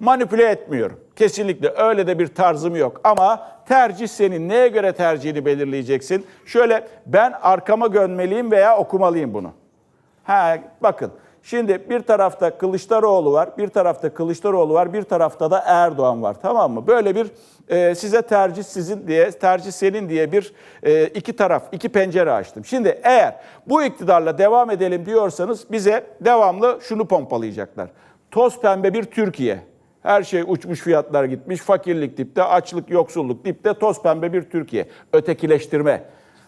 manipüle etmiyorum. Kesinlikle öyle de bir tarzım yok ama tercih senin. Neye göre tercihini belirleyeceksin? Şöyle ben arkama gömmeliyim veya okumalıyım bunu. Ha bakın. Şimdi bir tarafta Kılıçdaroğlu var, bir tarafta Kılıçdaroğlu var, bir tarafta da Erdoğan var. Tamam mı? Böyle bir e, size tercih sizin diye, tercih senin diye bir e, iki taraf, iki pencere açtım. Şimdi eğer bu iktidarla devam edelim diyorsanız bize devamlı şunu pompalayacaklar. Toz pembe bir Türkiye. Her şey uçmuş fiyatlar gitmiş, fakirlik dipte, açlık, yoksulluk dipte, toz pembe bir Türkiye. Ötekileştirme.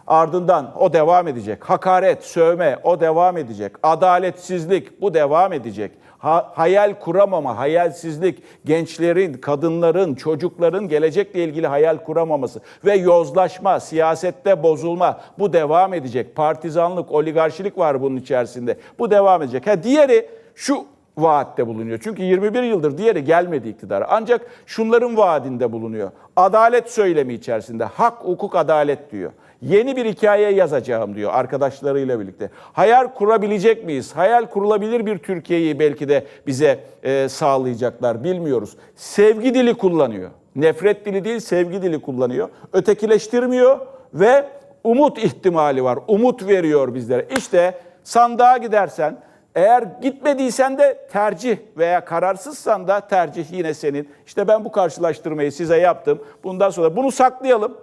Ardından o devam edecek. Hakaret, sövme o devam edecek. Adaletsizlik bu devam edecek. Ha- hayal kuramama, hayalsizlik, gençlerin, kadınların, çocukların gelecekle ilgili hayal kuramaması ve yozlaşma, siyasette bozulma bu devam edecek. Partizanlık, oligarşilik var bunun içerisinde. Bu devam edecek. Ha diğeri şu vaatte bulunuyor. Çünkü 21 yıldır diğeri gelmedi iktidara. Ancak şunların vaadinde bulunuyor. Adalet söylemi içerisinde hak, hukuk, adalet diyor. Yeni bir hikaye yazacağım diyor arkadaşlarıyla birlikte. Hayal kurabilecek miyiz? Hayal kurulabilir bir Türkiye'yi belki de bize e, sağlayacaklar bilmiyoruz. Sevgi dili kullanıyor. Nefret dili değil sevgi dili kullanıyor. Ötekileştirmiyor ve umut ihtimali var. Umut veriyor bizlere. İşte sandığa gidersen eğer gitmediysen de tercih veya kararsızsan da tercih yine senin. İşte ben bu karşılaştırmayı size yaptım. Bundan sonra bunu saklayalım.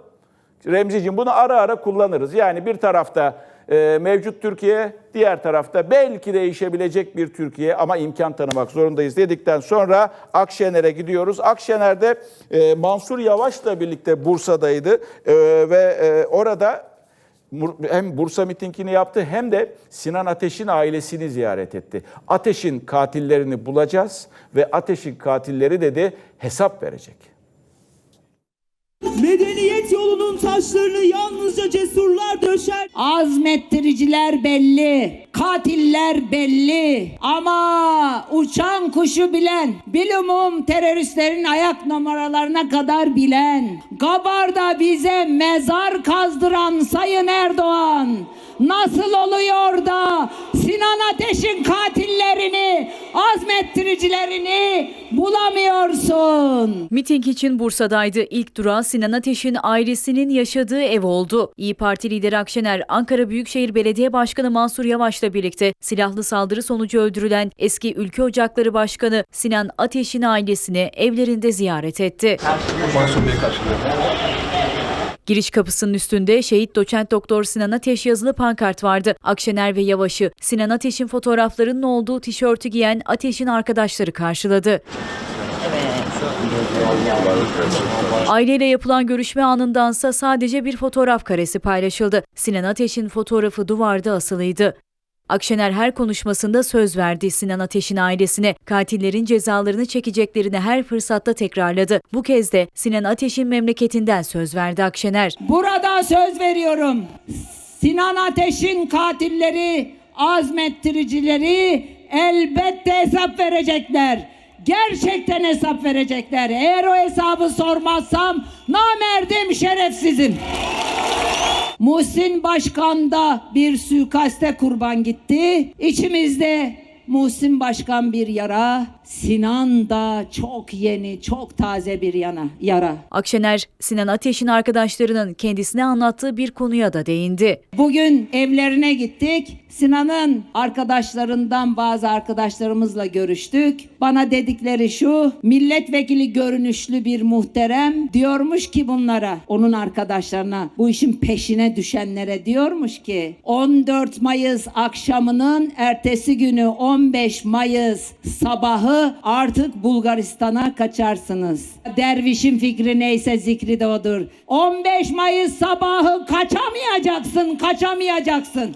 Remziciğim bunu ara ara kullanırız. Yani bir tarafta e, mevcut Türkiye, diğer tarafta belki değişebilecek bir Türkiye ama imkan tanımak zorundayız dedikten sonra Akşener'e gidiyoruz. Akşener'de e, Mansur Yavaş'la birlikte Bursa'daydı E, ve e, orada hem Bursa mitingini yaptı hem de Sinan Ateş'in ailesini ziyaret etti. Ateş'in katillerini bulacağız ve Ateş'in katilleri dedi hesap verecek. Medeniyet yolunun taşlarını yalnızca cesurlar döşer. Azmettiriciler belli, katiller belli ama uçan kuşu bilen, bilumum teröristlerin ayak numaralarına kadar bilen, Gabar'da bize mezar kazdıran Sayın Erdoğan nasıl oluyor da Sinan Ateş'in katillerini, azmettiricilerini bulamıyorsun? Miting için Bursa'daydı. İlk durağı Sinan Ateş'in ailesinin yaşadığı ev oldu. İyi Parti lideri Akşener, Ankara Büyükşehir Belediye Başkanı Mansur Yavaş'la birlikte silahlı saldırı sonucu öldürülen eski Ülke Ocakları Başkanı Sinan Ateş'in ailesini evlerinde ziyaret etti. Mansur Bey karşılıyor. Giriş kapısının üstünde şehit doçent doktor Sinan Ateş yazılı pankart vardı. Akşener ve Yavaş'ı Sinan Ateş'in fotoğraflarının olduğu tişörtü giyen Ateş'in arkadaşları karşıladı. Aileyle yapılan görüşme anındansa sadece bir fotoğraf karesi paylaşıldı. Sinan Ateş'in fotoğrafı duvarda asılıydı. Akşener her konuşmasında söz verdi Sinan Ateş'in ailesine. Katillerin cezalarını çekeceklerini her fırsatta tekrarladı. Bu kez de Sinan Ateş'in memleketinden söz verdi Akşener. Burada söz veriyorum. Sinan Ateş'in katilleri, azmettiricileri elbette hesap verecekler. Gerçekten hesap verecekler. Eğer o hesabı sormazsam namerdim şerefsizim. Muhsin Başkan da bir suikaste kurban gitti. İçimizde Muhsin Başkan bir yara, Sinan da çok yeni, çok taze bir yana, yara. Akşener, Sinan Ateş'in arkadaşlarının kendisine anlattığı bir konuya da değindi. Bugün evlerine gittik. Sinan'ın arkadaşlarından bazı arkadaşlarımızla görüştük. Bana dedikleri şu, milletvekili görünüşlü bir muhterem diyormuş ki bunlara, onun arkadaşlarına, bu işin peşine düşenlere diyormuş ki 14 Mayıs akşamının ertesi günü 15 Mayıs sabahı artık Bulgaristan'a kaçarsınız. Dervişin fikri neyse zikri de odur. 15 Mayıs sabahı kaçamayacaksın, kaçamayacaksın.